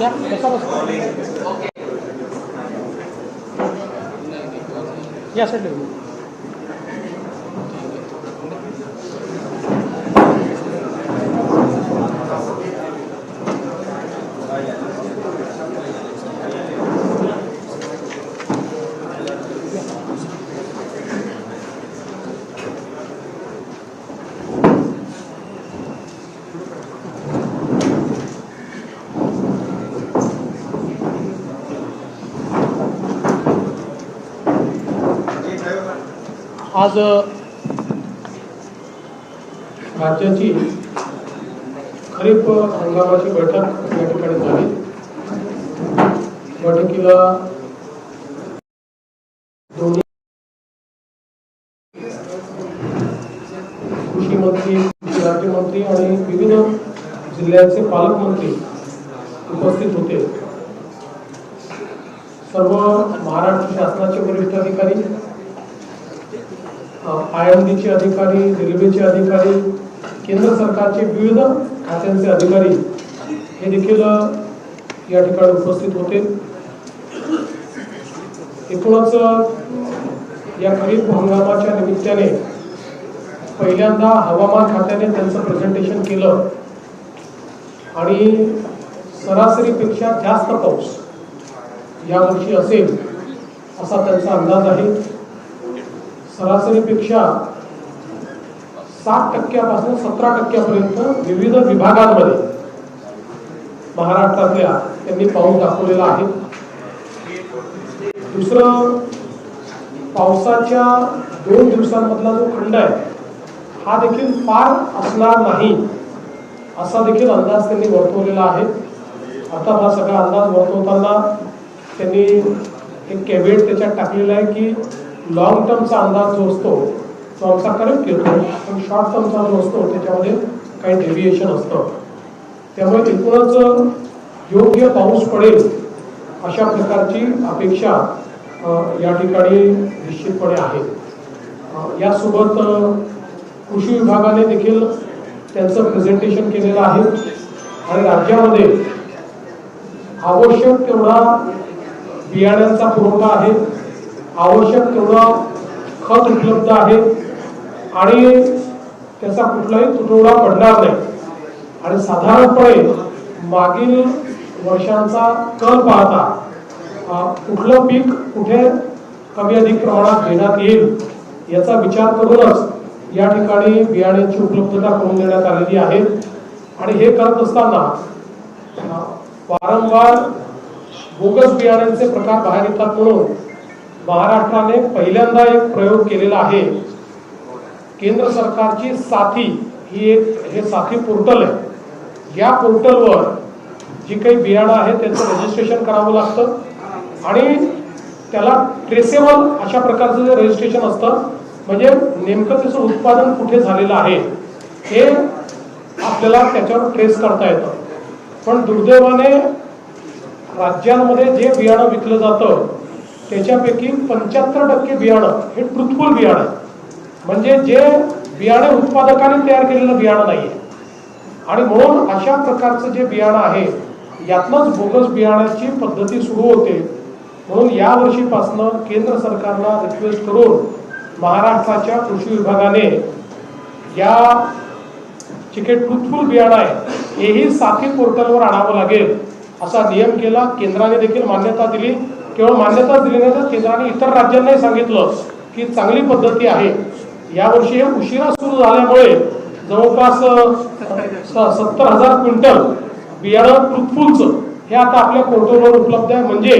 या, बसा, बसा. या साईडला येऊ. आज राज्याची खरीप हंगामाची बैठक या ठिकाणी झाली. बैठकीला दोन्ही कृषी मंत्री राज्यमंत्री आणि विविध जिल्ह्यांचे पालकमंत्री उपस्थित होते. सर्व महाराष्ट्र शासनाचे वरिष्ठ अधिकारी आय एम डीचे अधिकारी रेल्वेचे अधिकारी केंद्र सरकारचे विविध खात्यांचे अधिकारी हे देखील या ठिकाणी उपस्थित होते. एकूणच या खरीप हंगामाच्या निमित्ताने पहिल्यांदा हवामान खात्याने त्यांचं प्रेझेंटेशन केलं. आणि सरासरीपेक्षा जास्त पाऊस यावर्षी असेल असा त्यांचा अंदाज आहे. सरासरीपेक्षा सात टक्क्यापासून सतरा टक्क्यापर्यंत विविध विभागांमध्ये महाराष्ट्रातल्या त्यांनी पाऊस दाखवलेला आहे. दुसरं पावसाच्या दोन दिवसांमधला जो खंड आहे हा देखील फार असणार नाही असा देखील अंदाज त्यांनी वर्तवलेला आहे. आता हा सगळा अंदाज वर्तवताना त्यांनी एक कॅबिनेट त्याच्यात टाकलेला आहे की लॉंग टर्मचा अंदाज जो असतो तो आमचा करेक्ट येतो पण शॉर्ट टर्मचा जो असतो त्याच्यामध्ये काही डेव्हिएशन असतं. त्यामुळे एकूणच योग्य पाऊस पडेल अशा प्रकारची अपेक्षा या ठिकाणी निश्चितपणे आहे. यासोबत कृषी विभागाने देखील त्यांचं प्रेझेंटेशन केलेलं आहे. आणि राज्यामध्ये आवश्यक तेवढा बियाण्यांचा पुरवठा आहे. आवश्यक तेवढा खत उपलब्ध आहे. आणि त्याचा कुठलाही तुटवडा पडणार नाही. आणि साधारणपणे मागील वर्षांचा कल पाहता कुठलं पीक कुठे कमी अधिक प्रमाणात घेण्यात येईल याचा विचार करूनच या ठिकाणी बियाण्यांची उपलब्धता करून देण्यात आलेली आहे. आणि हे करत असताना वारंवार बोगस बियाण्यांचे प्रकार बाहेर येतात म्हणून महाराष्ट्राने पहिल्यांदा एक प्रयोग केलेला आहे. केंद्र सरकारची साथी ही एक हे साथी पोर्टल आहे. या पोर्टलवर जी काही बियाणं आहे त्यांचं रजिस्ट्रेशन करावं लागतं. आणि त्याला ट्रेसेबल अशा प्रकारचं जे रजिस्ट्रेशन असतं म्हणजे नेमकं त्याचं उत्पादन कुठे झालेलं आहे हे आपल्याला त्याच्यावर ट्रेस करता येतं. पण दुर्दैवाने राज्यांमध्ये जे बियाणं विकलं जातं त्याच्यापैकी पंच्याहत्तर टक्के बियाणं हे ट्रुथफुल बियाणं. आहे म्हणजे जे बियाणे उत्पादकाने तयार केलेलं बियाणं नाही आहे आणि म्हणून अशा प्रकारचं जे बियाणं आहे यातनंच बोगस बियाण्याची पद्धती सुरू होते. म्हणून यावर्षीपासनं केंद्र सरकारला रिक्वेस्ट करून महाराष्ट्राच्या कृषी विभागाने या जे काही ट्रुथफुल बियाणं आहे हेही साथी पोर्टलवर आणावं लागेल असा नियम केला. केंद्राने देखील मान्यता दिली. केवळ मान्यता दिली नाही तर केंद्राने इतर राज्यांनाही सांगितलं की चांगली पद्धती आहे. यावर्षी हे उशिरा सुरू झाल्यामुळे जवळपास सत्तर हजार क्विंटल बियाणं ट्रुथफुलचं हे आता आपल्या पोर्टलवर उपलब्ध आहे. म्हणजे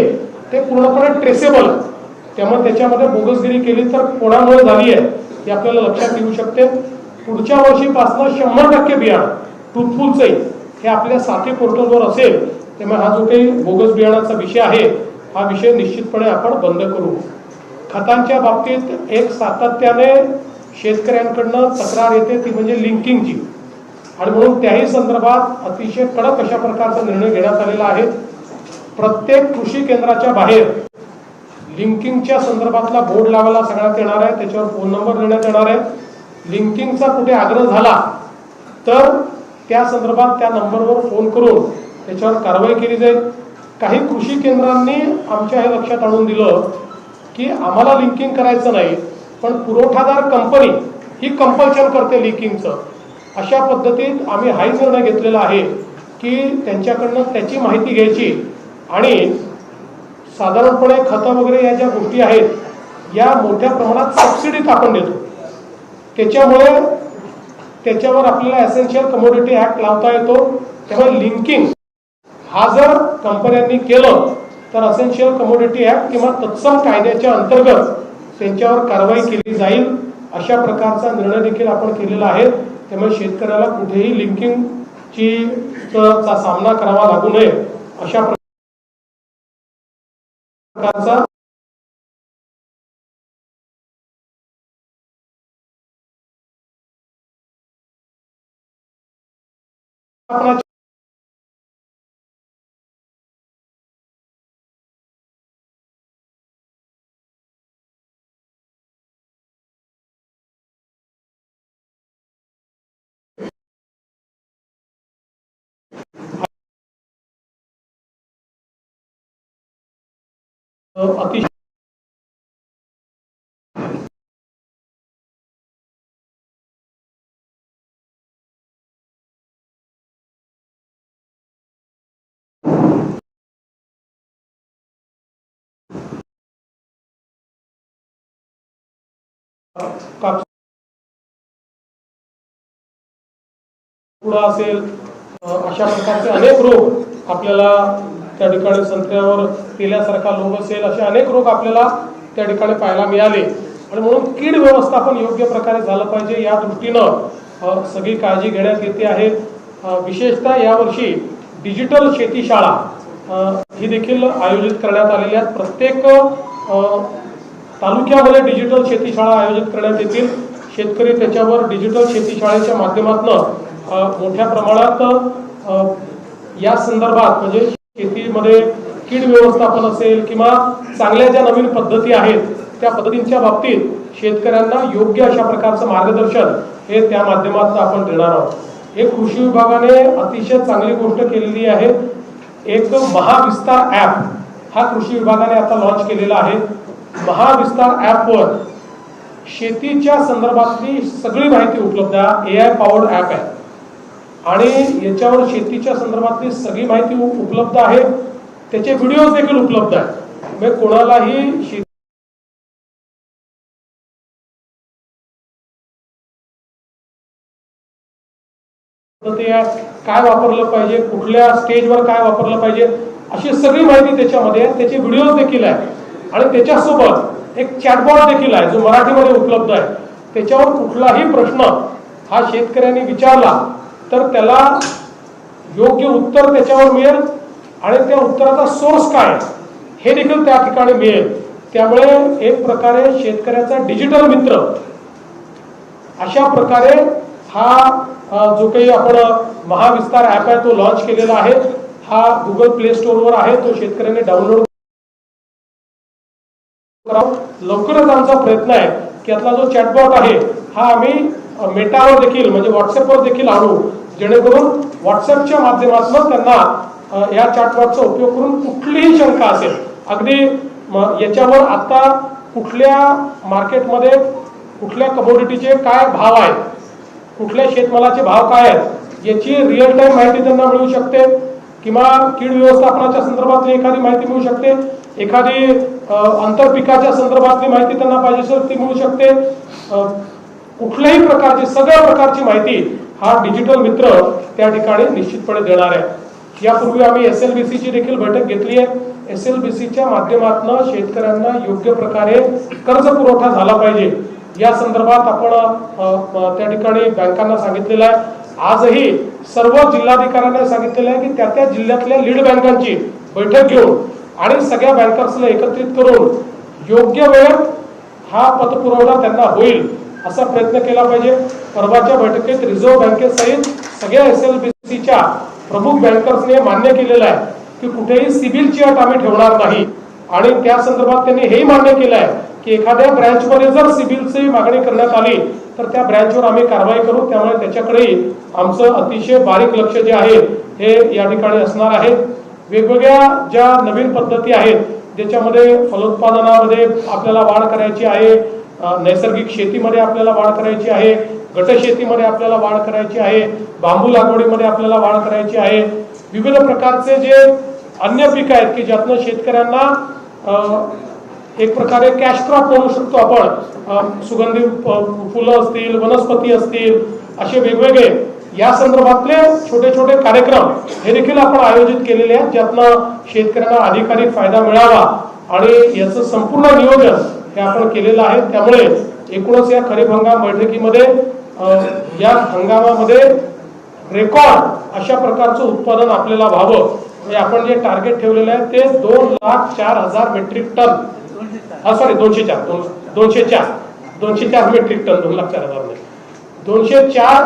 ते पूर्णपणे ट्रेसेबल आहे. त्यामुळे त्याच्यामध्ये बोगसगिरी केली तर कोणामुळे झाली आहे हे आपल्याला लक्षात येऊ शकते. पुढच्या वर्षीपासून शंभर टक्के बियाणं ट्रुथफुलचंही हे आपल्या साथी पोर्टलवर असेल. त्यामुळे हा जो काही बोगस बियाणाचा विषय आहे हा विषय निश्चितपणे आपण बंद करू. खतांच्या बाबतीत एक सातत्याने शेतकऱ्यांकडनं तक्रार येते ती म्हणजे लिंकिंगची. आणि म्हणून त्याही संदर्भात अतिशय कडक अशा प्रकारचा निर्णय घेण्यात आलेला आहे. प्रत्येक कृषी केंद्राच्या बाहेर लिंकिंगच्या संदर्भातला बोर्ड लावायला सगळ्यात येणार आहे त्याच्यावर फोन नंबर देण्यात येणार आहे. लिंकिंगचा कुठे आग्रह झाला तर त्या संदर्भात त्या नंबरवर फोन करून त्याच्यावर कारवाई केली जाईल. काही कृषी केंद्रांनी आमच्या हे लक्षात आणून दिलं की आम्हाला लिंकिंग करायचं नाही पण पुरवठादार कंपनी ही कंपल्शन करते लिंकिंगचं अशा पद्धतीत आम्ही हाही निर्णय घेतलेला आहे की त्यांच्याकडनं त्याची माहिती घ्यायची आणि साधारणपणे खतं वगैरे या ज्या गोष्टी आहेत या मोठ्या प्रमाणात सबसिडीत आपण देतो. त्याच्यामुळे त्याच्यावर आपल्याला एसेन्शियल कमोडिटी ऍक्ट लावता येतो त्यामुळे लिंकिंग हा जर कंपन्यांनी केलं तर असेन्शियल कमोडिटी ऍक्ट किंवा तत्सम कायद्याच्या अंतर्गत त्यांच्यावर कारवाई केली जाईल अशा प्रकारचा निर्णय देखील आपण केलेला आहे. त्यामुळे शेतकऱ्याला कुठेही लिंकिंगची चा सामना करावा लागू नये अशा प्रकारचा अतिशय असेल अशा प्रकारचे अनेक रोग आपल्याला त्या ठिकाणी संत्र्यावर केल्यासारखा लोक असेल असे अनेक रोग आपल्याला त्या ठिकाणी पाहायला मिळाले. आणि म्हणून कीड व्यवस्थापन योग्य प्रकारे झालं पाहिजे या दृष्टीनं सगळी काळजी घेण्यात येते आहे. विशेषतः यावर्षी डिजिटल शेतीशाळा ही देखील आयोजित करण्यात आलेल्या आहेत. प्रत्येक तालुक्यामध्ये डिजिटल शेतीशाळा आयोजित करण्यात येतील. शेतकरी त्याच्यावर डिजिटल शेतीशाळेच्या माध्यमातून मोठ्या प्रमाणात या संदर्भात म्हणजे शेतीमध्ये कीड व्यवस्थापन असेल किंवा चांगल्या ज्या नवीन पद्धती आहेत त्या पद्धतींच्या बाबतीत शेतकऱ्यांना योग्य अशा प्रकारचं मार्गदर्शन हे त्या माध्यमातून आपण देणार आहोत. हे कृषी विभागाने अतिशय चांगली गोष्ट केलेली आहे. एक महाविस्तार ॲप हा कृषी विभागाने आता लॉन्च केलेला आहे. महाविस्तार ॲपवर शेतीच्या संदर्भातली सगळी माहिती उपलब्ध आहे. ए आय पॉवर्ड ॲप आहे. आणि याच्यावर शेतीच्या संदर्भातली सगळी माहिती उपलब्ध आहे. त्याचे व्हिडिओज देखील उपलब्ध आहेत. म्हणजे कोणालाही शेती काय वापरलं पाहिजे? कुठल्या स्टेजवर काय वापरलं पाहिजे? अशी सगळी माहिती त्याच्यामध्ये आहे. त्याचे व्हिडिओज देखील आहे आणि त्याच्यासोबत एक चॅटबॉट देखील आहे जो मराठीमध्ये उपलब्ध आहे. त्याच्यावर कुठलाही प्रश्न हा शेतकऱ्यांनी विचारला तर त्याला योग्य उत्तर त्याच्यावर मिळेल आणि त्या उत्तराचा सोर्स काय हे देखील त्या ठिकाणी मिळेल. त्यामुळे एक प्रकारे शेतकऱ्याचा डिजिटल मित्र. अशा प्रकारे हा जो काही आपण महाविस्तार ॲप आहे तो लॉन्च केलेला आहे. हा गुगल प्ले स्टोअरवर आहे. तो शेतकऱ्याने डाउनलोड करावं. लवकरच आमचा प्रयत्न आहे की यातला जो चॅटबॉट आहे हा आम्ही मेटावर देखील म्हणजे व्हॉट्सअपवर देखील आणू. जेणेकरून व्हॉट्सअपच्या माध्यमातून त्यांना या चॅटबॉटचा उपयोग करून कुठलीही शंका असेल अगदी याच्यावर आता कुठल्या मार्केटमध्ये कुठल्या कमोडिटीचे काय भाव आहेत कुठल्या शेतमालाचे भाव काय आहेत याची रिअल टाईम माहिती त्यांना मिळू शकते किंवा कीड व्यवस्थापनाच्या संदर्भातली एखादी माहिती मिळू शकते एखादी आंतरपिकाच्या संदर्भातली माहिती त्यांना पाहिजे असेल ती मिळू शकते. कुठल्याही प्रकारची सगळ्या प्रकारची माहिती हा डिजिटल मित्र त्या ठिकाणी निश्चितपणे देणार आहे. यापूर्वी आम्ही एस एल बी सीची देखील बैठक घेतली आहे. एस एल बी सीच्या माध्यमातून शेतकऱ्यांना योग्य प्रकारे कर्ज पुरवठा झाला पाहिजे. या संदर्भात आपण त्या ठिकाणी बँकांना सांगितलेलं आहे. आजही सर्व जिल्हाधिकाऱ्यांना सांगितलेलं आहे की त्या त्या जिल्ह्यातल्या लीड बँकांची बैठक घेऊन आणि सगळ्या बँकर्सला एकत्रित करून योग्य वेळेत हा पतपुरवठा त्यांना होईल. असा प्रयत्न केला पाहिजे. परवाच्या बैठकीत रिझर्व्ह बँकेसहित सगळ्या एस एल बी सीच्या प्रमुख बँकर्सने मान्य केलेलं आहे की कुठेही सिबिलची अट आम्ही ठेवणार नाही. आणि त्या संदर्भात त्यांनी हेही मान्य केलं आहे की एखाद्या ब्रँचमध्ये जर सिबिलची मागणी करण्यात आली तर त्या ब्रँचवर आम्ही कारवाई करू. त्यामुळे त्याच्याकडेही आमचं अतिशय बारीक लक्ष जे आहे हे या ठिकाणी असणार आहे. वेगवेगळ्या ज्या नवीन पद्धती आहेत ज्याच्यामध्ये फलोत्पादनामध्ये आपल्याला वाढ करायची आहे नैसर्गिक शेतीमध्ये आपल्याला वाढ करायची आहे गटशेतीमध्ये आपल्याला वाढ करायची आहे बांबू लागवडीमध्ये आपल्याला वाढ करायची आहे. विविध प्रकारचे जे अन्य पिकं आहेत की ज्यातनं शेतकऱ्यांना एक प्रकारे कॅश क्रॉप म्हणू शकतो आपण. सुगंधी प- फुलं असतील वनस्पती असतील असे वेगवेगळे. या संदर्भातले छोटे छोटे कार्यक्रम हे देखील आपण आयोजित केलेले आहेत ज्यातनं शेतकऱ्यांना अधिकाधिक फायदा मिळावा आणि याचं संपूर्ण नियोजन हे आपण केलेलं आहे. त्यामुळे एकूणच या खरीप हंगाम बैठकीमध्ये या हंगामामध्ये रेकॉर्ड अशा प्रकारचं उत्पादन आपल्याला व्हावं. म्हणजे आपण जे टार्गेट ठेवलेलं आहे ते दोन लाख चार हजार मेट्रिक टन हा सॉरी दोनशे चार दोन दोनशे चार. दोनशे चार मेट्रिक टन दोन लाख चार हजार नाही दोनशे चार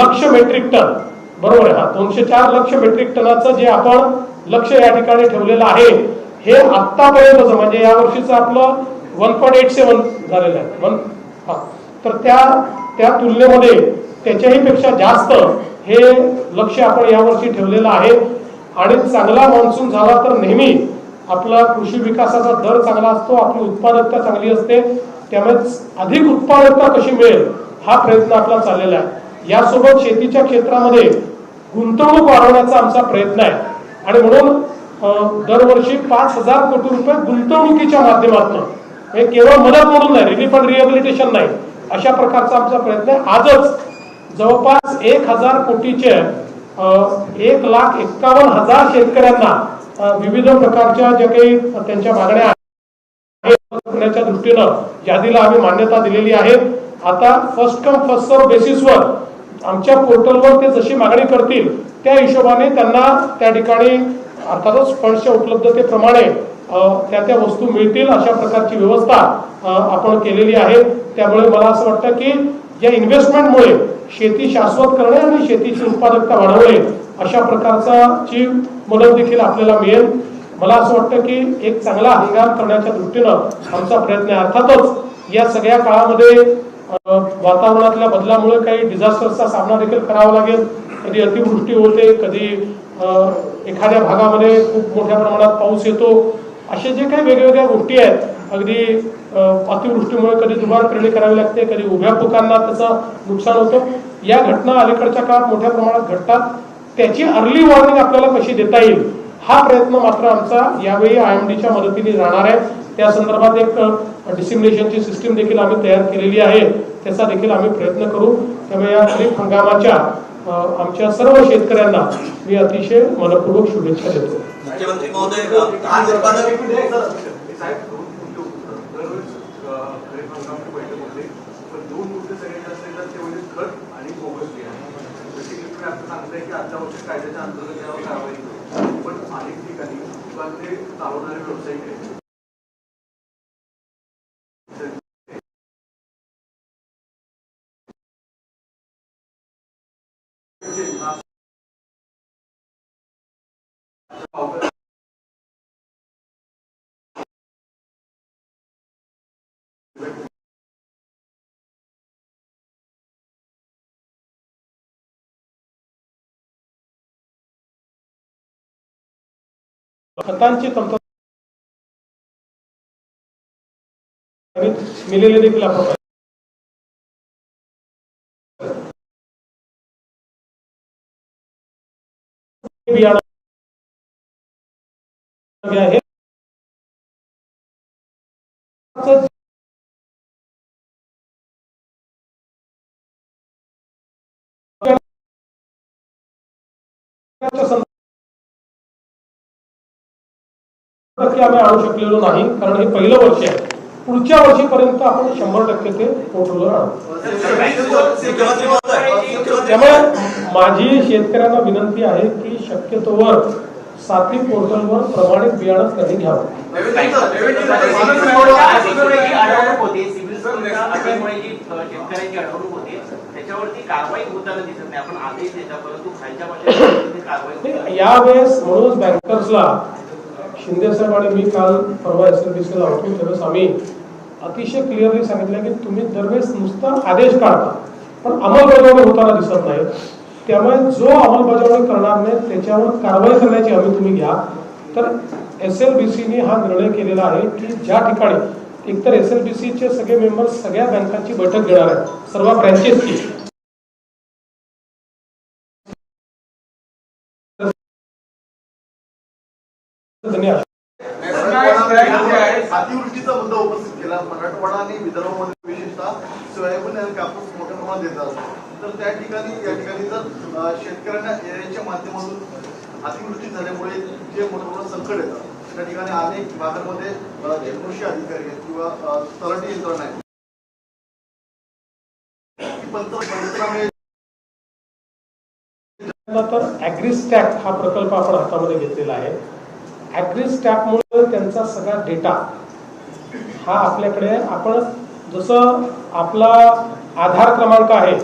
लक्ष मेट्रिक टन बरोबर आहे. हा दोनशे चार लक्ष मेट्रिक टनाचं जे आपण लक्ष या ठिकाणी ठेवलेलं आहे हे आतापर्यंतच म्हणजे या वर्षीचं आपलं वन पॉईंट एट सेवन झालेलं आहे. वन हा. तर त्या त्या तुलनेमध्ये त्याच्याही पेक्षा जास्त हे लक्ष आपण यावर्षी ठेवलेलं आहे. आणि चांगला मान्सून झाला तर नेहमी आपला कृषी विकासाचा दर चांगला असतो आपली उत्पादकता चांगली असते. त्यामुळे अधिक उत्पादकता कशी मिळेल हा प्रयत्न आपला चाललेला आहे. यासोबत शेतीच्या क्षेत्रामध्ये गुंतवणूक वाढवण्याचा आमचा प्रयत्न आहे. आणि म्हणून दरवर्षी पाच हजार कोटी रुपये गुंतवणुकीच्या माध्यमातून. हे केवळ मदत म्हणून नाही रिलीफ अँड रिहॅबिलिटेशन नाही. अशा प्रकारचा आमचा प्रयत्न आहे. आजच जवळपास एक हजार कोटीचे एक लाख एक्कावन्न हजार शेतकऱ्यांना विविध प्रकारच्या ज्या काही त्यांच्या मागण्या आहेत करण्याच्या दृष्टीनं यादीला आम्ही मान्यता दिलेली आहे. आता फर्स्ट कम फर्स्ट सर्व बेसिसवर आमच्या पोर्टलवर ते जशी मागणी करतील त्या हिशोबाने त्यांना त्या ठिकाणी अर्थातच फंड्सच्या उपलब्धतेप्रमाणे त्या त्या वस्तू मिळतील अशा प्रकारची व्यवस्था आपण केलेली आहे. त्यामुळे मला असं वाटतं की या इन्व्हेस्टमेंटमुळे शेती शाश्वत करणे आणि शेतीची उत्पादकता वाढवणे अशा प्रकारचा ची मदत देखील आपल्याला मिळेल. मला असं वाटतं की एक चांगला हंगाम करण्याच्या दृष्टीनं आमचा प्रयत्न आहे. अर्थातच या सगळ्या काळामध्ये वातावरणातल्या बदलामुळे काही डिझास्टर्सचा सामना देखील करावा लागेल. कधी अतिवृष्टी होते कधी एखाद्या भागामध्ये खूप मोठ्या प्रमाणात पाऊस येतो असे जे काही वेगवेगळ्या गोष्टी आहेत अगदी अतिवृष्टीमुळे कधी दुबार पेरणी करावी लागते कधी उभ्या पिकांना त्याचं नुकसान होतं. या घटना अलीकडच्या काळात मोठ्या प्रमाणात घडतात. त्याची अर्ली वॉर्निंग आपल्याला कशी देता येईल हा प्रयत्न मात्र आमचा यावेळी आय एम डीच्या मदतीने राहणार आहे. त्या संदर्भात एक डिसिमिनेशनची सिस्टीम देखील आम्ही तयार केलेली आहे. त्याचा देखील आम्ही प्रयत्न करू. त्यामुळे या खरीप हंगामाच्या आमच्या सर्व शेतकऱ्यांना मी अतिशय मनपूर्वक शुभेच्छा देतो. मुख्यमंत्री महोदय खतांची तंत्र मिलेले देखील आपण बियाणं टक्के आम्ही आणू शकलेलो नाही कारण हे पहिलं वर्ष आहे. पुढच्या वर्षीपर्यंत आपण शंभर टक्के ते पोर्टलवर आणू. त्यामुळे माझी शेतकऱ्यांना विनंती आहे की शक्यतोवर साथी पोर्टलवर प्रमाणित बियाणं कधी घ्यावं. यावेळेस म्हणूनच बँकर्सला शिंदे साहेब आणि मी काल परवा एस एल बी सीला होतो त्यावेळेस आम्ही अतिशय क्लिअरली सांगितलं की तुम्ही दरवेळेस नुसता आदेश काढता पण अंमलबजावणी होताना दिसत नाही. त्यामुळे जो अंमलबजावणी करणार नाही त्याच्यावर कारवाई करण्याची हमी तुम्ही घ्या. तर एस एल बी सीने हा निर्णय केलेला आहे की ज्या ठिकाणी एकतर एस एल बी सीचे सगळे मेंबर्स सगळ्या बँकांची बैठक घेणार आहेत सर्व ब्रँचेसची अतिवृष्टीचा मुद्दा उपस्थित केला. मराठवाडा आणि विदर्भामध्ये विशेषतः सोयाबीन आणि कापूस मोठ्या प्रमाणात देतात तर त्या ठिकाणी या ठिकाणी जर शेतकऱ्यांना एआयच्या माध्यमातून अतिवृष्टी झाल्यामुळे जे मोठं मोठं संकट येतं त्या ठिकाणी अनेक भागांमध्ये कृषी अधिकारी आहेत किंवा तलाठी यंत्रणा आहे तर ॲग्रिस्टॅक हा प्रकल्प आपण हातामध्ये घेतलेला आहे. ॲग्रिस्टॅकमुळे त्यांचा सगळा डेटा हा आपल्याकडे आपण जसं आपला आधार क्रमांक आहे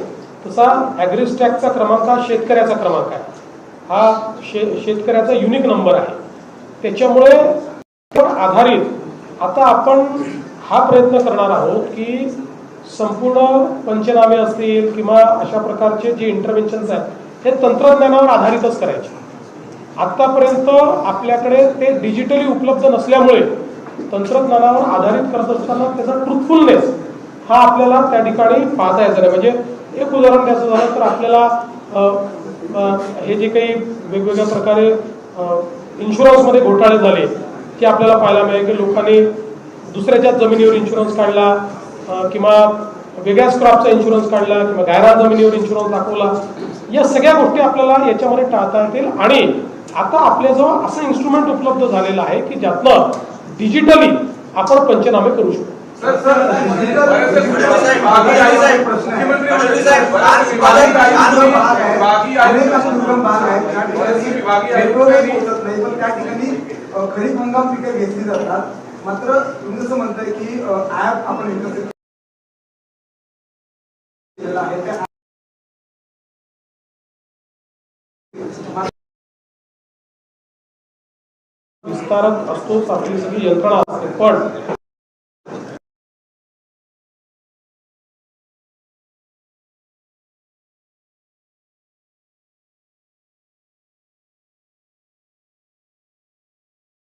तसा ॲग्रिस्टॅकचा क्रमांक हा शेतकऱ्याचा क्रमांक आहे. हा शे शेतकऱ्याचा युनिक नंबर आहे. त्याच्यामुळे आधारित आता आपण हा प्रयत्न करणार आहोत की संपूर्ण पंचनामे असतील किंवा अशा प्रकारचे जे इंटरव्हेन्शन्स आहेत हे तंत्रज्ञानावर आधारितच करायचे. आतापर्यंत आपल्याकडे ते डिजिटली उपलब्ध नसल्यामुळे तंत्रज्ञानावर आधारित करत असताना त्याचा ट्रुथफुलनेस हा आपल्याला त्या ठिकाणी पाहता यायचा नाही. म्हणजे एक उदाहरण द्यायचं झालं तर आपल्याला हे जे काही वेगवेगळ्या प्रकारे इन्शुरन्समध्ये घोटाळे झाले ते आपल्याला पाहायला मिळेल की लोकांनी दुसऱ्याच्या जमिनीवर इन्शुरन्स काढला किंवा वेगळ्याच क्रॉपचा इन्शुरन्स काढला किंवा गायरा जमिनीवर इन्शुरन्स दाखवला. या सगळ्या गोष्टी आपल्याला याच्यामध्ये टाळता येतील आणि आता आपल्याजवळ असं इन्स्ट्रुमेंट उपलब्ध झालेलं आहे की ज्यातनं डिजिटली आपण पंचनामे करू शकतो खरीप हंगाम पिके घेतली जातात मात्र तुम्ही जसं म्हणताय की ऍप आपण विकसित केलेलं आहे त्या विस्तारक असतोच आपली सगळी यंत्रणा असते पण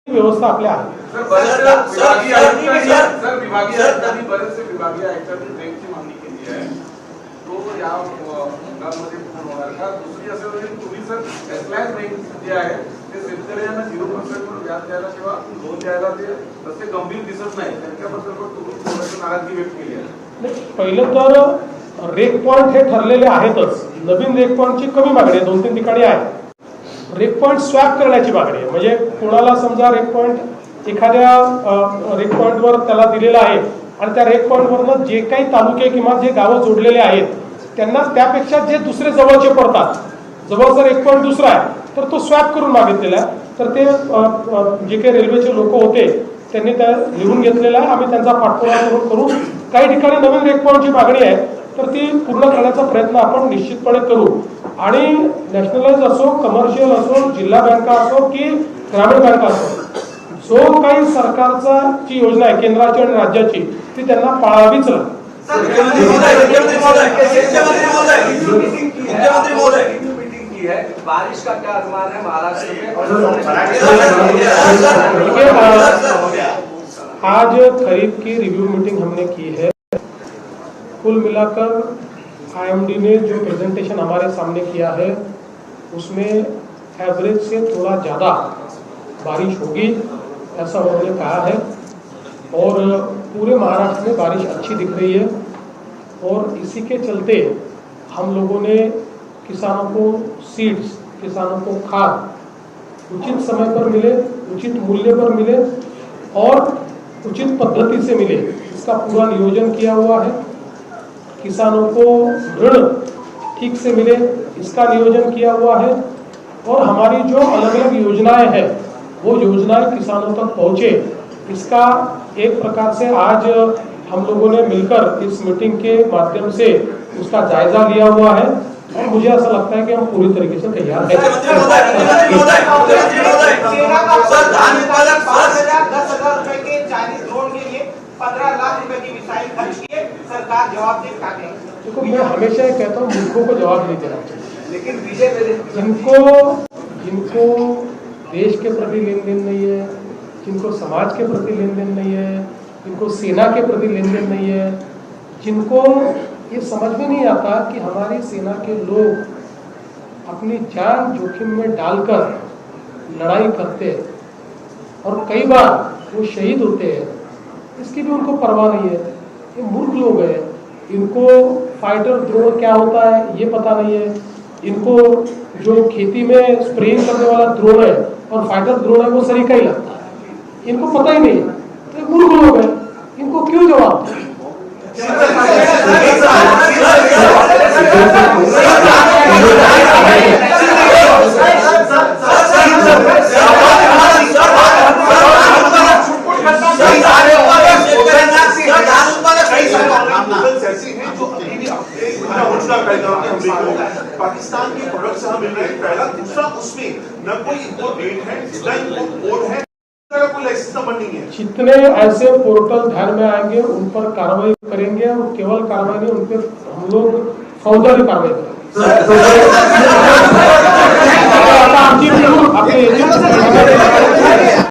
व्यवस्था आपल्या आहे। सर, बरेचसे सर, सर, विभागीय सर, आयुक्तांनी- सर, सर, विभागीय सर, आयुक्तांनी बरेचसे विभागीय आयुक्तांनी ट्रेनची मागणी केली आहे. तो या अ, हंगामामध्ये पूर्ण होणार का? दुसरी असं म्हणजे तुम्ही सर एसलायन्स बँक जे आहे ते शेतकऱ्यांना झिरो पर्सेंट म्हणून व्याज द्यायला किंवा लोन द्यायला ते तसे गंभीर दिसत नाही त्यांच्याबद्दल पण तुम्ही थोडंसं नाराजगी व्यक्त केली आहे. पहिलं तर रेक पॉइंट हे ठरलेले आहेतच. नवीन रेक पॉइंटची कमी मागणी आहे. दोन तीन ठिकाणी आहे. रेक पॉइंट स्वॅप करण्याची मागणी आहे. म्हणजे कोणाला समजा रेक पॉइंट एखाद्या रेक पॉइंटवर त्याला दिलेला आहे आणि त्या रेक पॉइंटवरनं जे काही तालुके किंवा जे गावं जोडलेले आहेत त्यांना त्यापेक्षा जे दुसरे जवळचे पडतात. जवळचा रेक पॉइंट दुसरा आहे. तर तो स्वॅप करून मागितलेला. तर ते जे काही रेल्वेचे लोक होते त्यांनी त्या लिहून घेतलेला. आम्ही त्यांचा पाठपुरावा करून करू काही ठिकाणी नवीन रेकॉर्डची मागणी आहे. तर ती पूर्ण करण्याचा प्रयत्न आपण निश्चितपणे करू. आणि नॅशनलाइज असो कमर्शियल असो जिल्हा बँका असो की ग्रामीण बँका असो जो काही सरकारचा जी योजना आहे केंद्राची आणि राज्याची ती त्यांना पाळावीच लागेल. की है बारिश का क्या अनुमान है महाराष्ट्र में अ, आज खरीफ की रिव्यू मीटिंग हमने की है कुल मिलाकर आईएमडी ने जो प्रेजेंटेशन हमारे सामने किया है उसमें एवरेज से थोड़ा ज़्यादा बारिश होगी ऐसा उन्होंने कहा है और पूरे महाराष्ट्र में बारिश अच्छी दिख रही है और इसी के चलते हम लोगों ने किसानों को सीड्स किसानों को खाद, उचित समय पर मिले, उचित मूल्य पर मिले और उचित पद्धति से मिले, इसका पूरा नियोजन किया हुआ है। किसानों को ऋण ठीक से मिले, इसका नियोजन किया हुआ है और हमारी जो अलग अलग योजनाएँ हैं, वो योजनाएँ किसानों तक पहुँचे। इसका एक प्रकार से आज हम लोगों ने मिलकर इस मीटिंग के माध्यम से उसका जायजा लिया हुआ है। और मुझे ऐसा लगता है कि हम पूरी तरीके से तैयार हैं। मुख्यमंत्री महोदय मुख्यमंत्री महोदय मुख्यमंत्री महोदय सर धान उत्पादक पाँच सर हजार दस हजार रुपए के चाइनीज ड्रोन के लिए पंद्रह लाख लाख रुपए की मिसाइल खर्च किए सरकार जवाब दे काटे देखो मैं हमेशा ये कहता हूँ मूर्खों को जवाब नहीं देना चाहिए। लेकिन बीजेपी जिनको जिनको देश के प्रति लेन देन नहीं है जिनको समाज के प्रति लेन देन नहीं है जिनको सेना के प्रति लेन देन नहीं है जिनको ये समझ में नहीं आता कि हमारी सेना के लोग अपनी जान जोखिम में डालकर लड़ाई करते हैं और कई बार वो शहीद होते हैं। इसकी भी उनको परवाह नहीं है। ये मूर्ख लोग हैं। इनको फाइटर ड्रोन क्या होता है, ये पता नहीं है। इनको जो खेती में स्प्रेइंग करने वाला ड्रोन है और फाइटर ड्रोन है, वो सरीका ही लगता है। इनको पता ही नहीं है। तो मूर्ख लोग हैं। इनको क्यों जवाब दें? पाकिस्तान के प्रोडक्ट्स हमें मिल रहे हैं पहला दूसरा उसमें न कोई इम्पोर्ट रेट है न इम्पोर्ट कोड है है जितने ऐसे पोर्टल ध्यान में आएँगे उन पर कार्रवाई करेंगे और केवल कार्रवाई नहीं उन पर हम लोग फौजदारी कार्रवाई करेंगे